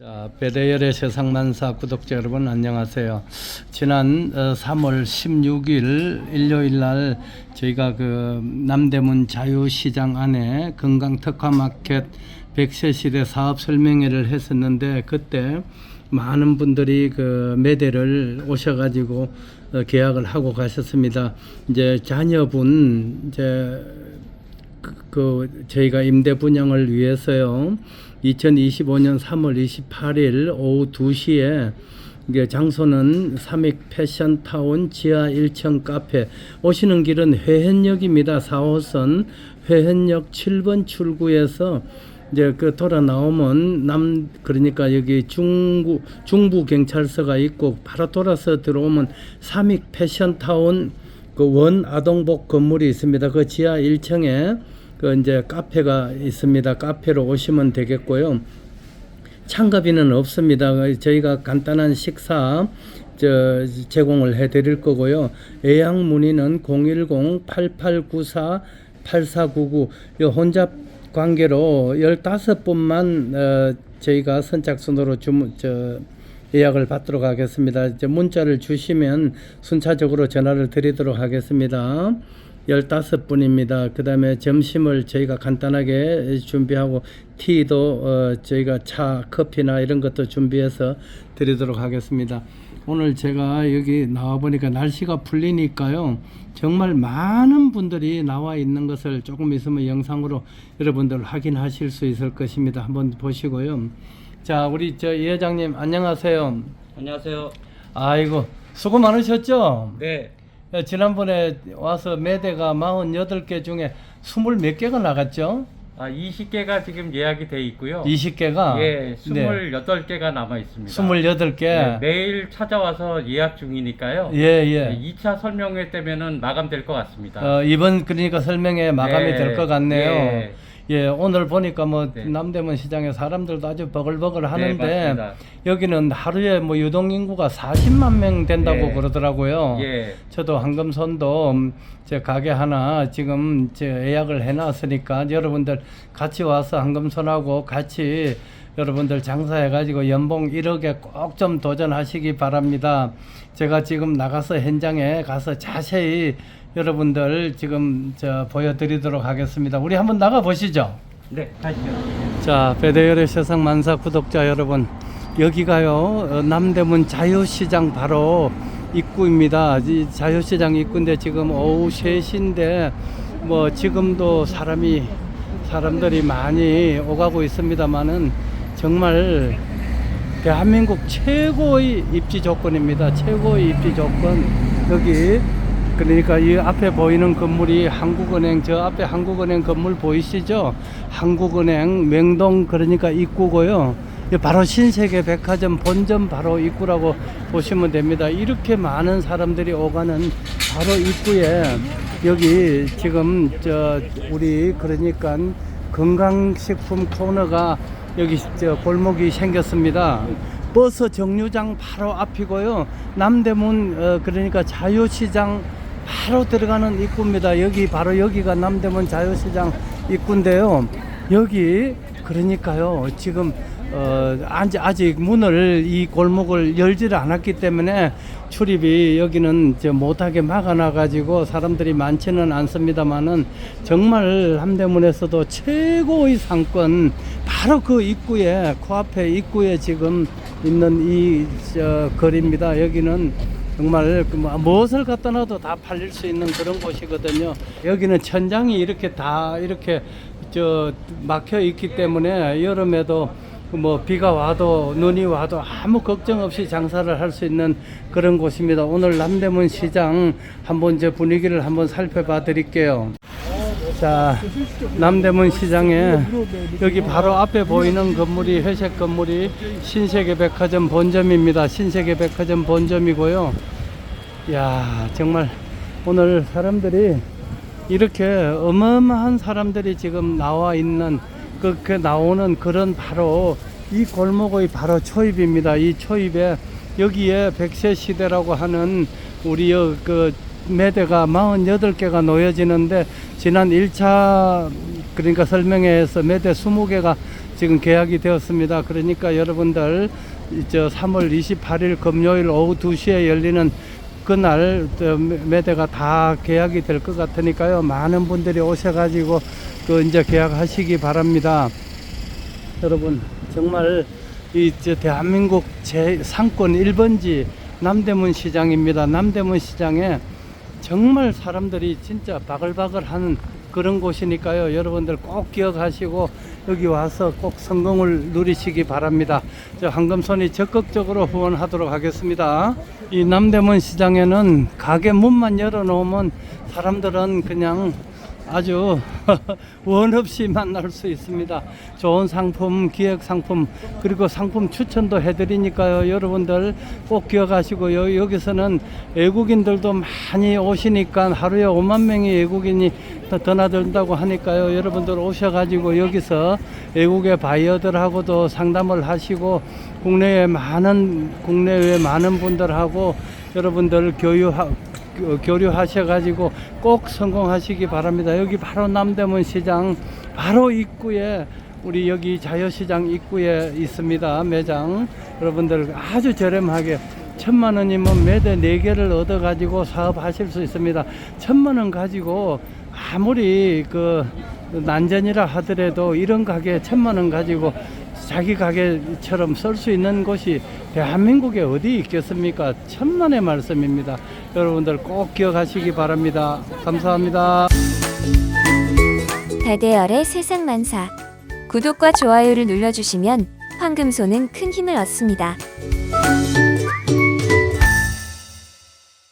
자, 배대열의 세상 만사 구독자 여러분 안녕하세요. 지난 어, 3월 16일 일요일 날 저희가 그 남대문 자유시장 안에 건강 특화 마켓 100세 시대 사업 설명회를 했었는데 그때 많은 분들이 그 매대를 오셔가지고 어, 계약을 하고 가셨습니다. 이제 자녀분 이제 그, 그 저희가 임대 분양을 위해서요. 2025년 3월 28일 오후 2시에 이게 장소는 삼익 패션 타운 지하 1층 카페 오시는 길은 회hen역입니다. 4호선 회hen역 7번 출구에서 이제 그 돌아 나오면 남 그러니까 여기 중구 중부 경찰서가 있고 바로 돌아서 들어오면 삼익 패션 타운 그 원 아동복 건물이 있습니다. 그 지하 1층에 그 이제 카페가 있습니다. 카페로 오시면 되겠고요. 참가비는 없습니다. 저희가 간단한 식사 저 제공을 해 드릴 거고요. 예약 문의는 010-8894-8499이 혼잡 관계로 15분만 어, 저희가 선착순으로 주문 저 예약을 받도록 하겠습니다. 이제 문자를 주시면 순차적으로 전화를 드리도록 하겠습니다. 15분입니다. 그 다음에 점심을 저희가 간단하게 준비하고 티도 어, 저희가 차, 커피나 이런 것도 준비해서 드리도록 하겠습니다. 오늘 제가 여기 나와 보니까 날씨가 풀리니까요. 정말 많은 분들이 나와 있는 것을 조금 있으면 영상으로 여러분들 확인하실 수 있을 것입니다. 한번 보시고요. 자, 우리 저 이 회장님 안녕하세요. 안녕하세요. 아이고 수고 많으셨죠? 네. 예, 지난번에 와서 매대가 48개 중에 20몇 개가 나갔죠? 아, 20개가 지금 예약이 돼 있고요. 20개가? 예, 28개가 남아 있습니다. 28개? 네, 매일 찾아와서 예약 중이니까요. 예, 예. 2차 설명회 때면은 마감될 것 같습니다. 어, 이번 그러니까 설명회 마감이 네, 될 것 같네요. 예. 예, 오늘 보니까 뭐 네. 남대문 시장에 사람들도 아주 버글버글 하는데 네, 맞습니다. 여기는 하루에 뭐 유동 인구가 40만 명 된다고 예. 그러더라고요. 예. 저도 황금손도 음, 제 가게 하나 지금 제 예약을 해놨으니까 여러분들 같이 와서 황금손하고 같이 여러분들 장사해가지고 연봉 1억에 꼭 좀 도전하시기 바랍니다. 제가 지금 나가서 현장에 가서 자세히 여러분들 지금 저 보여드리도록 하겠습니다. 우리 한번 나가 보시죠. 네, 가시죠. 자, 배대열의 세상 만사 구독자 여러분, 여기가요 어, 남대문 자유시장 바로 입구입니다. 이 자유시장 입구인데 지금 오후 3시인데 뭐 지금도 사람이 사람들이 많이 오가고 있습니다만은 정말 대한민국 최고의 입지 조건입니다. 최고의 입지 조건 여기 그러니까 이 앞에 보이는 건물이 한국은행 저 앞에 한국은행 건물 보이시죠? 한국은행 명동 그러니까 입구고요. 이 바로 신세계 백화점 본점 바로 입구라고 보시면 됩니다. 이렇게 많은 사람들이 오가는 바로 입구에 여기 지금 저 우리 그러니까 건강식품 코너가 여기 저 골목이 생겼습니다. 버스 정류장 바로 앞이고요. 남대문 어, 그러니까 자유시장 바로 들어가는 입구입니다. 여기 바로 여기가 남대문 자유시장 입구인데요. 여기 그러니까요. 지금 어, 아직, 문을 이 골목을 열지를 않았기 때문에 출입이 여기는 이제 못하게 막아놔 가지고 사람들이 많지는 않습니다만은 정말 함대문에서도 최고의 상권 바로 그 입구에 코앞에 입구에 지금 있는 이 저, 거리입니다. 여기는 정말 그뭐 무엇을 갖다 놔도 다 팔릴 수 있는 그런 곳이거든요. 여기는 천장이 이렇게 다 이렇게 저 막혀 있기 때문에 여름에도 뭐 비가 와도 눈이 와도 아무 걱정 없이 장사를 할 수 있는 그런 곳입니다. 오늘 남대문 시장 한번 제 분위기를 한번 살펴봐 드릴게요. 자, 남대문 시장에 여기 바로 앞에 보이는 건물이 회색 건물이 신세계 백화점 본점입니다. 신세계 백화점 본점이고요. 야, 정말 오늘 사람들이 이렇게 어마어마한 사람들이 지금 나와 있는 그, 그 나오는 그런 바로 이 골목의 바로 초입입니다. 이 초입에 여기에 백세 시대라고 하는 우리 여, 그 매대가 48개가 놓여지는데 지난 1차 그러니까 설명회에서 매대 20개가 지금 계약이 되었습니다. 그러니까 여러분들 이저 3월 28일 금요일 오후 2시에 열리는 그날 매대가 다 계약이 될 것 같으니까요. 많은 분들이 오셔가지고 그 이제 계약하시기 바랍니다. 여러분 정말 이저 대한민국 제 상권 1번지 남대문 시장입니다. 남대문 시장에 정말 사람들이 진짜 바글바글 하는 그런 곳이니까요. 여러분들 꼭 기억하시고 여기 와서 꼭 성공을 누리시기 바랍니다. 저 황금손이 적극적으로 후원하도록 하겠습니다. 이 남대문 시장에는 가게 문만 열어놓으면 사람들은 그냥 아주 원 없이 만날 수 있습니다. 좋은 상품, 기획 상품, 그리고 상품 추천도 해드리니까요. 여러분들 꼭 기억하시고, 요, 여기서는 외국인들도 많이 오시니까 하루에 5만 명의 외국인이 더 드나든다고 하니까요. 여러분들 오셔가지고 여기서 외국의 바이어들하고도 상담을 하시고, 국내에 많은, 국내외 많은 분들하고 여러분들 교류하, 교- 교류하셔가지고 꼭 성공하시기 바랍니다. 여기 바로 남대문 시장 바로 입구에 우리 여기 자유시장 입구에 있습니다. 매장 여러분들 아주 저렴하게 천만 원이면 매대 네 개를 얻어 가지고 사업하실 수 있습니다. 천만 원 가지고 아무리 그 난전이라 하더라도 이런 가게 천만 원 가지고 자기 가게처럼 쓸 수 있는 곳이 대한민국에 어디 있겠습니까? 천만의 말씀입니다. 여러분들 꼭 기억하시기 바랍니다. 감사합니다. 다대열의 세상 만사. 구독과 좋아요를 눌러주시면 황금소는 큰 힘을 얻습니다.